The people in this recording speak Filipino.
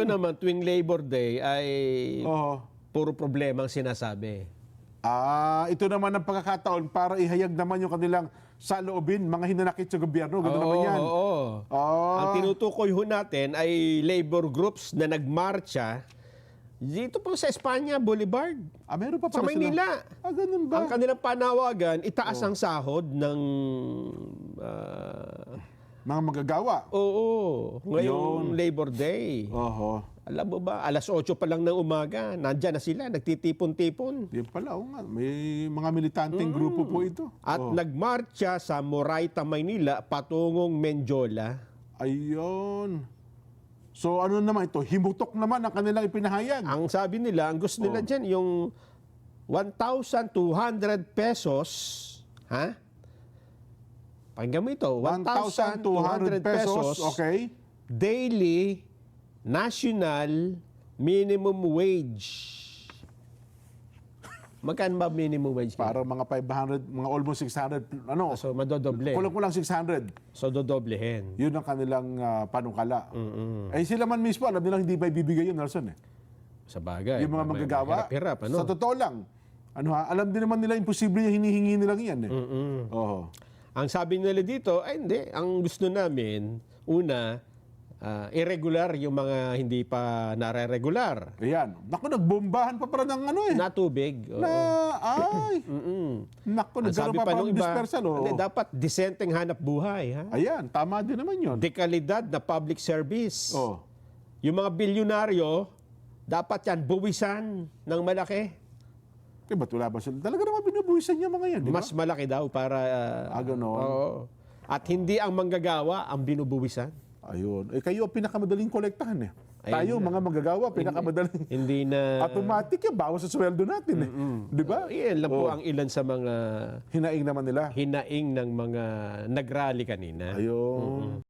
Ito naman, tuwing Labor Day ay Oo. puro problema ang sinasabi. Ah, ito naman ang pagkakataon para ihayag naman yung kanilang saloobin, mga hinanakit sa gobyerno. Ganun naman yan. oo. Ah. Ang tinutukoy ho natin ay labor groups na nagmarcha dito po sa Espanya, Boulevard. Ah, meron pa Sa pala sila. Maynila. Ah, ganun ba? Ang kanilang panawagan, itaas ang sahod ng... ah, Mga magagawa. oo, ngayong Labor Day. Oho. Alam mo ba, alas 8 pa lang ng umaga, nandyan na sila, nagtitipon-tipon. Yan pala, oo nga. May mga militanteng grupo po ito. At Oh. nagmarcha sa Moraita, Maynila, patungong Menjola. Ayun. So ano naman ito? Himutok naman ang kanilang ipinahayag. Ang sabi nila, ang gusto nila dyan, yung 1,200 pesos, ha? Pakinggan mo ito, 1,200 pesos, okay? daily national minimum wage. Magkano ba minimum wage? Para mga 500, mga almost 600, ano? So, madodoble. Kulang-kulang 600. So, dodoblehin. Yun ang kanilang ah, panukala. Eh sila man mismo, alam nilang hindi ba ibibigay yun, Nelson eh. Sa bagay. Yung mga magagawa. Hirap-hirap, ano? Sa totoo lang. Ano ha, alam din naman nila imposible yung hinihingi nilang yan eh. Oo. Ang sabi nila dito, ay hindi. Ang gusto namin, una, ah, irregular yung mga hindi pa nare-regular. Ayan. Naku, nagbombahan pa pala ng ano eh. Na tubig. oo. Na, ay. Naku, nagkaroon pa pa ng dispersal. Oh. hindi, dapat disenteng hanap buhay. Ha? Ayan, tama din naman yun. Dekalidad na public service. Oh. Yung mga bilyonaryo, dapat yan buwisan ng malaki. Eh, ba't wala ba sila? Talaga naman binubuhisan niya mga yan, di ba? Mas malaki daw para... ah, Ah, ganon. oo. At hindi ang manggagawa ang binubuwisan. Ayun. Eh, kayo ang pinakamadaling kolektahan eh. Ayun Tayo, na. mga magagawa, pinakamadaling. Hindi na... Automatic yan, bawas sa sweldo natin eh. Di ba? Iyan lang po Oh. ang ilan sa mga Hinaing naman nila. hinaing ng mga nagrally kanina. Ayun.